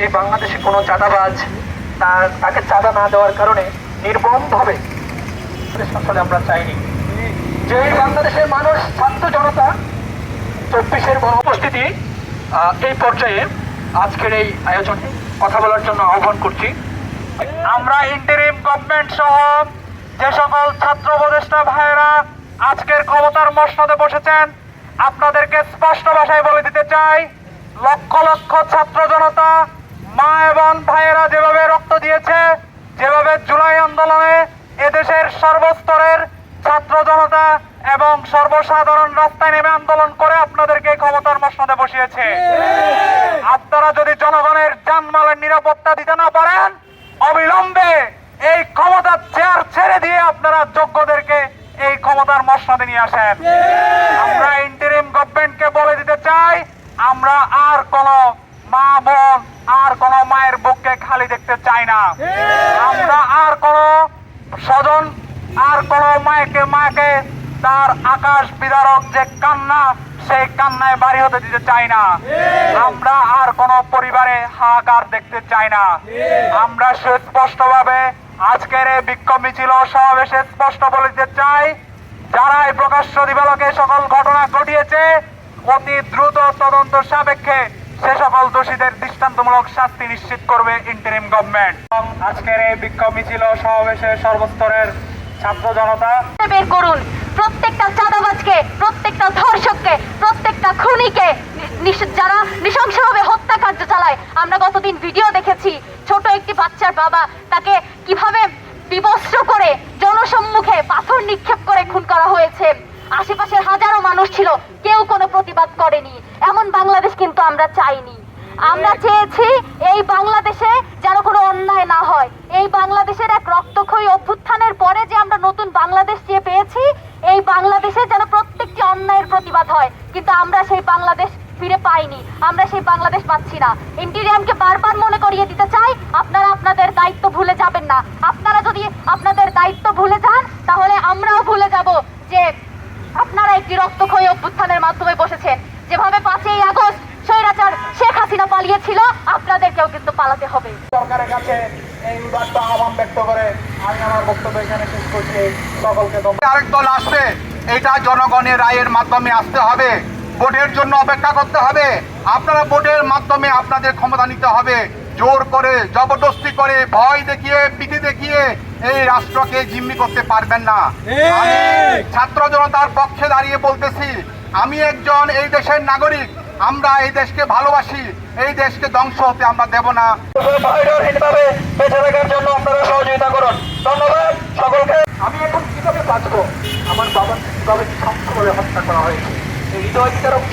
এই বাংলাদেশে কোনো চাঁদাবাজ তার তাকে চাঁদা না দেওয়ার কারণে নির্বন্ধভাবে দেশ আসলে আমরা চাইনি। যে বাংলাদেশের মানুষ, ছাত্র জনতা, চব্বিশের উপস্থিতি এই পর্যায়ে আজকের এই আয়োজনে কথা বলার জন্য আহ্বান করছি। আমরা ইন্টারিম গভর্নমেন্ট সহ যে সকল ছাত্র উপদেষ্টা ভাইয়েরা আজকের ক্ষমতার মসনদে বসেছেন আপনাদেরকে স্পষ্ট ভাষায় বলে দিতে চাই, লক্ষ লক্ষ ছাত্র জনতা, মা এবং ভাইয়েরা যেভাবে রক্ত দিয়েছে, যেভাবে জুলাই আন্দোলনে এদেশের সর্বস্তরের ছাত্র জনতা এবং সর্বসাধারণ রাস্তায় নেমে আন্দোলন করে আপনাদেরকে ক্ষমতার মসনদে বসিয়েছে। আপনারা যদি জনগণের জানমালের নিরাপত্তা দিতে না পারেন, অবিলম্বে এই ক্ষমতার চেয়ার ছেড়ে দিয়ে আপনারা যোগ্যদেরকে এই ক্ষমতার মসনদে নিয়ে আসেন। আমরা গভর্নমেন্টকে বলে দিতে চাই, আমরা আর কোন মা বোন, আর কোন মায়ের বুককে খালি দেখতে চাই না। আমরা আর কোন স্বজন, আর কোন মায়েকে, মাকে তার আকাশ বিদারক যে কান্না, সেই কান্নায় বাড়ি হতে দিতে চাই না। আমরা আর কোন পরিবারে হাহাকার দেখতে চাই না। আমরা সুস্পষ্ট ভাবে আজকের এই বিক্ষোভ মিছিল সমাবেশে স্পষ্ট বলে দিতে চাই যারা এই প্রকাশ্য দিবালকে সকল ঘটনা ঘটিয়েছে, অতি দ্রুত তদন্ত সাপেক্ষে সে সকল দোষীদের দৃষ্টান্তমূলক শাস্তি নিশ্চিত করবে ইন্টারিম গভর্নমেন্ট আজকের এই বিক্ষোভ মিছিল সমাবেশে সর্বস্তরের ছাত্র জনতা বের করুন। প্রত্যেকটা চাঁদাবাজকে, প্রত্যেকটা ধর্ষককে, প্রত্যেকটা খুনিকে যারা নৃশংসভাবে হত্যাকার্য চালায়। আমরা গতদিন ভিডিও দেখেছি, ছোট একটি বাচ্চার বাবা তাকে কীভাবে বিবস্ত্র করে জনসম্মুখে পাথর নিক্ষেপ খুন করা হয়েছে। আশেপাশের হাজারো মানুষ ছিল, কেউ কোনো প্রতিবাদ করেনি। এমন বাংলাদেশ কিন্তু আমরা চাইনি। আমরা চেয়েছি এই বাংলাদেশে যেন কোনো অন্যায় না হয়। এই বাংলাদেশের এক রক্তক্ষয়ী অভ্যুত্থানের পরে যে আমরা নতুন বাংলাদেশ চেয়ে পেয়েছি, এই বাংলাদেশে যেন প্রত্যেকটি অন্যায়ের প্রতিবাদ হয়। কিন্তু আমরা সেই বাংলাদেশ ফিরে পাইনি। আমরা সেই বাংলাদেশ পাচ্ছি না। ইন্টিরিয়ামকে বারবার মনে করিয়ে দিতে চাই, আপনারা আপনাদের দায়িত্ব ভুলে যাবেন না। যদি আপনাদের দায়িত্ব ভুলে যান তাহলে আমরাও ভুলে যাব যে আপনারা একটি রক্তক্ষয়ী অভ্যুত্থানের মাধ্যমে বসেছেন। যেভাবে পাঁচই আগস্ট স্বৈরাচার শেখ হাসিনা পালিয়েছিল আপনাদেরকেও কিন্তু পালাতে হবে। সরকারের কাছে এই উদাত্ত আহ্বান ব্যক্ত করে আমি আমার বক্তব্য এখানে শেষ করছি। সকলকে ধন্যবাদ। আরেক দল আসবে এটা জনগণের রায়ের মাধ্যমে আসতে হবে। ভোটের জন্য অপেক্ষা করতে হবে। আপনারা ভোটের মাধ্যমে আপনাদের ক্ষমতা নিতে হবে। জোর করে জবরদস্তি করে ভয় দেখিয়ে পিঠে দেখিয়ে এই রাষ্ট্রকে জিম্মি করতে পারবেন না। ছাত্র জনতার পক্ষে দাঁড়িয়ে বলতেছি আমি একজন এই দেশের নাগরিক আমরা এই দেশকে ভালোবাসি এই দেশকে ধ্বংস হতে আমরা দেব না। ভাইরালহীনভাবে বেঁচে থাকার জন্য আপনারা সহযোগিতা করুন। ধন্যবাদ সকলকে। আমি এখন কীভাবে বাঁচবো? আমার বাবা কীভাবে ধ্বংস হত্যা করা হয়েছে? হৃদয় বিতারক